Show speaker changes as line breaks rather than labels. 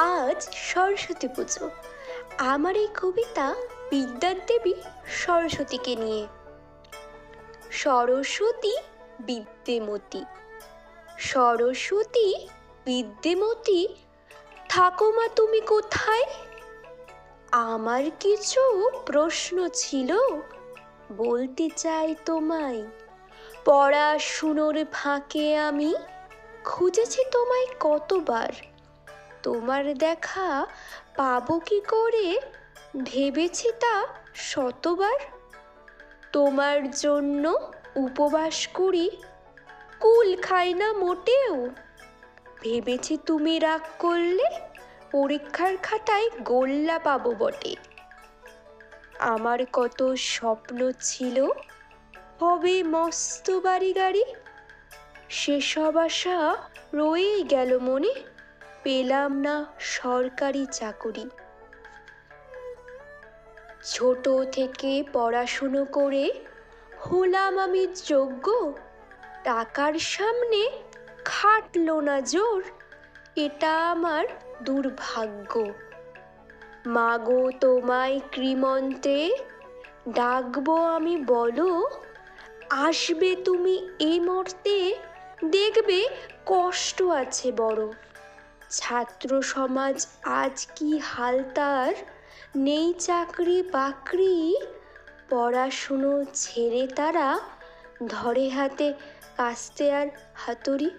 আজ সরস্বতী পুজো। আমার এই কবিতা বিদ্যার দেবী সরস্বতীকে নিয়ে। সরস্বতী বিদ্যেমতী। সরস্বতী বিদ্যেমতী, থাকো মা তুমি কোথায়? আমার কিছু প্রশ্ন ছিল, বলতে চাই তোমায়। পড়াশুনোর ফাঁকে আমি খুঁজেছি তোমায় কতবার। তোমার দেখা পাবো কি করে? ভেবেছি তা শতবার। তোমার জন্য উপবাস করি, কুল খাই না মোটেও। ভেবেছি তুমি রাগ করলে পরীক্ষার খাতায় গোল্লা পাবো বটে। আমার কত স্বপ্ন ছিল, হবে মস্ত বাড়ি গাড়ি। সেসব আশা রয়েই গেল মনে। পেলাম না সরকারি চাকুরি। ছোট থেকে পড়াশুনো করে হলাম আমি যোগ্য, টাকার সামনে খাটলো না জোর, এটা আমার দুর্ভাগ্য। মাগো তোমায় ক্রিমন্তে ডাকবো আমি বলো, আসবে তুমি এই মর্তে, দেখবে কষ্ট আছে বড়। ছাত্র সমাজ আজ কি হাল তার? নেই চাকরি বাকরি, পড়াশুনো ছেড়ে তারা ধরে হাতে কাস্তে আর হাতুড়ি।